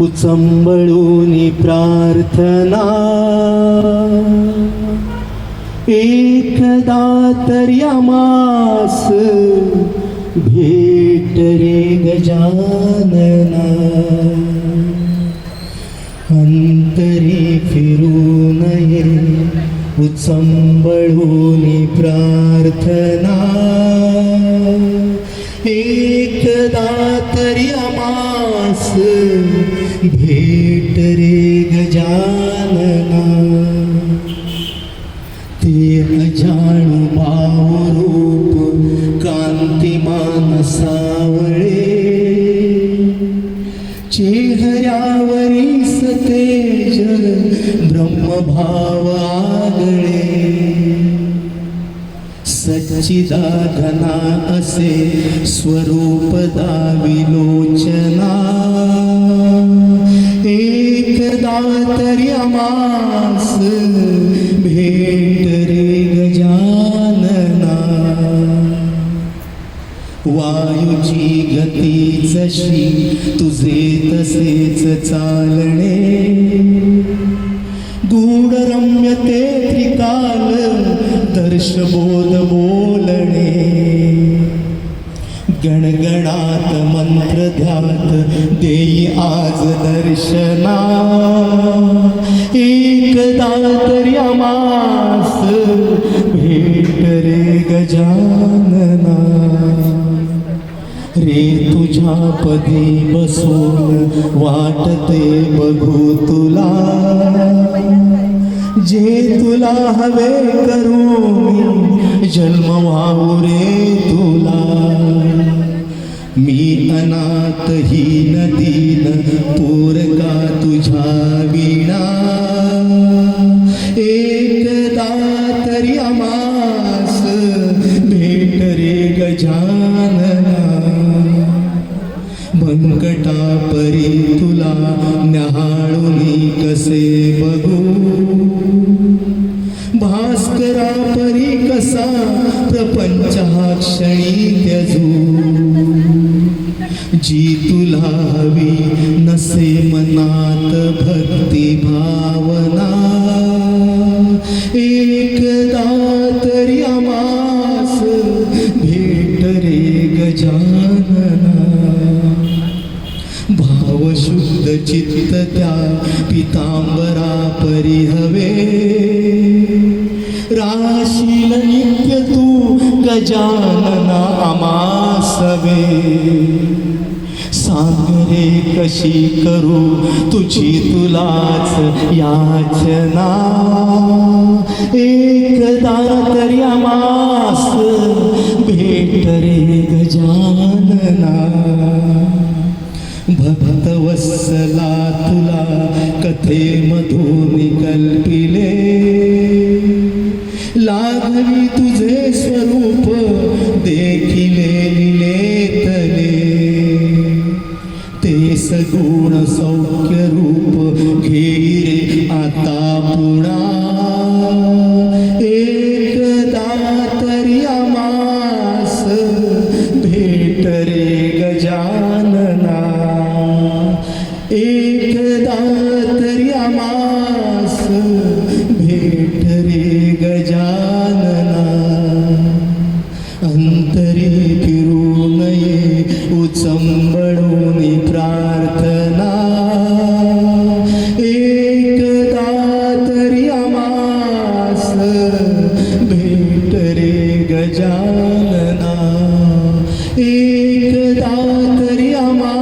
उचंबळून प्रार्थना. एकदा तरी आमास भेट रे गजानना. अंतरी फिरू नये उचंबळून प्रार्थना. एकदा भेट रे गजानना. ते अजाण रूप कांतिमान सावळे चेहऱ्यावरी सतेज ब्रह्मभाव आगळे. सच्चिदाघना असे स्वरूप दाविलोचना. मास भेट रे गजानना। वायूची गती जशी तुझे तसेच चालणे। गूढरम्य ते त्रिकाल दर्शबोध बोलणे। गणगणात मंत्र ध्यात देई आज दर्शना। गजानना रे तुझ्या पदी बसून वाटते बघू तुला. जे तुला हवे करू जन्म वाहू रे तुला. मी अनाथ हीन दीन पोरका तुझ्या विणा. एकदा भंकटा परी तुला न्याहाळून कसे बघू? भास्करा परी कसा प्रपंच हा क्षणी त्यजू? जी तुला हवी नसे मनात भक्ती भावना. एकदा तरी आमास भेट रे गजा चित्त त्या पितांबरा परी हवे राशील नित्य तू गजानना आमासवे सांगरे कशी करू तुझी तुलाच याचना. एकदा तरी आमास भक्तवत्सला तुला कथेमधून कल्पिले लागली तुझे स्वरूप देखिले निलेतले. ते सगुण सौख्य रूप घेरे आता पुण मास भेट रे गजानना। अंतरी फिरू नये उचंबळून प्रार्थना। एकदा तरी आमास भेट रे गजानना। एकदा तरी आमास